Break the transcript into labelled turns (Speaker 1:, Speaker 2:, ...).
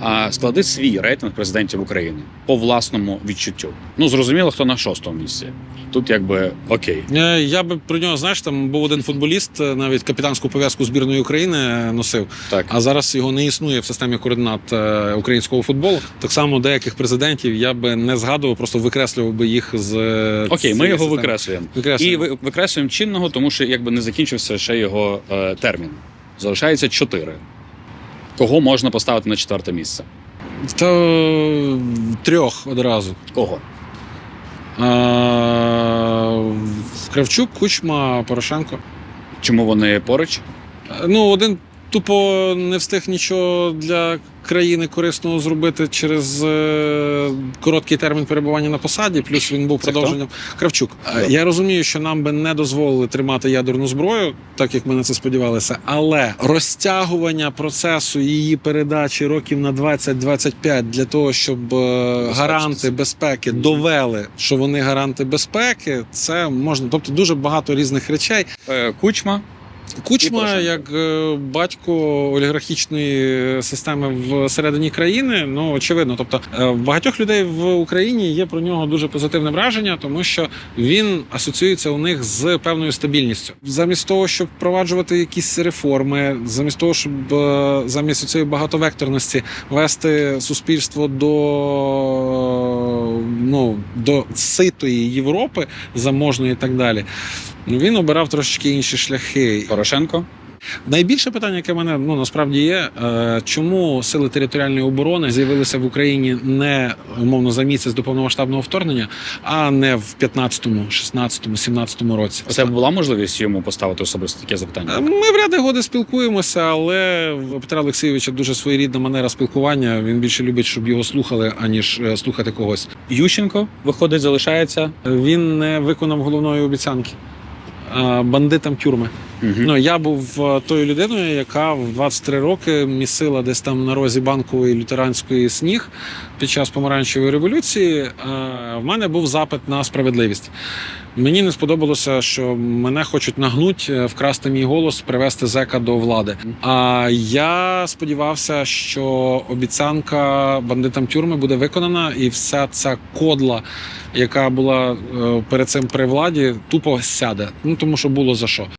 Speaker 1: А склади свій рейтинг президентів України по власному відчуттю. Ну зрозуміло, хто на шостому місці. Тут якби окей.
Speaker 2: Е, Я би про нього, знаєш, там був один футболіст, е, навіть капітанську пов'язку збірної України е, носив.
Speaker 1: Так
Speaker 2: А зараз його не існує в системі координат українського футболу. Так само деяких президентів я би не згадував, просто викреслював би їх з
Speaker 1: окей, ми його викреслюємо. І
Speaker 2: Викреслюємо.
Speaker 1: ви- викреслюємо чинного, тому що якби не закінчився ще його е, термін. Залишається чотири. Кого можна поставити на четверте місце?
Speaker 2: Та трьох одразу.
Speaker 1: Кого?
Speaker 2: А, Кравчук, Кучма, Порошенко.
Speaker 1: Чому вони поруч?
Speaker 2: Ну, один тупо не встиг нічого для країни корисного зробити через е, короткий термін перебування на посаді. Плюс він був
Speaker 1: Це
Speaker 2: продовженням Кравчук. Е, Я розумію, що нам би не дозволили тримати ядерну зброю, так як ми на це сподівалися. Але розтягування процесу її передачі років на 20-25 для того, щоб е, гаранти безпеки довели, що вони гаранти безпеки, це можна. Тобто дуже багато різних речей.
Speaker 1: Кучма.
Speaker 2: Кучма, як е, батько олігархічної системи всередині країни, ну очевидно. Тобто е, багатьох людей в Україні є про нього дуже позитивне враження, тому що він асоціюється у них з певною стабільністю. Замість того, щоб впроваджувати якісь реформи, замість того, щоб е, замість цієї багатовекторності вести суспільство до ну до ситої Європи, заможної і так далі. Він обирав трошечки інші шляхи.
Speaker 1: Порошенко.
Speaker 2: Найбільше питання, яке в мене ну насправді є, е, чому сили територіальної оборони з'явилися в Україні не умовно за місяць до повномасштабного вторгнення, а не в 15-му, 16-му, 17-му році.
Speaker 1: Це була можливість йому поставити особисто таке
Speaker 2: Е,
Speaker 1: запитання?
Speaker 2: Ми в ряди годи спілкуємося, але Петра Олексійовича дуже своєрідна манера спілкування. Він більше любить, щоб його слухали, аніж е, слухати когось.
Speaker 1: Ющенко виходить, залишається.
Speaker 2: Він не виконав головної обіцянки. Е, Бандитам тюрми.
Speaker 1: Мгм.
Speaker 2: Ну я був е, тою людиною, яка в 23 роки місила десь там на розі банкової лютеранської сніг під час помаранчевої революції. Е, В мене був запит на справедливість. Мені не сподобалося, що мене хочуть нагнуть, вкрасти мій голос, привести зека до влади. А я сподівався, що обіцянка бандитам тюрми буде виконана, і вся ця кодла, яка була е, перед цим при владі, тупо сяде. Ну тому що було за що.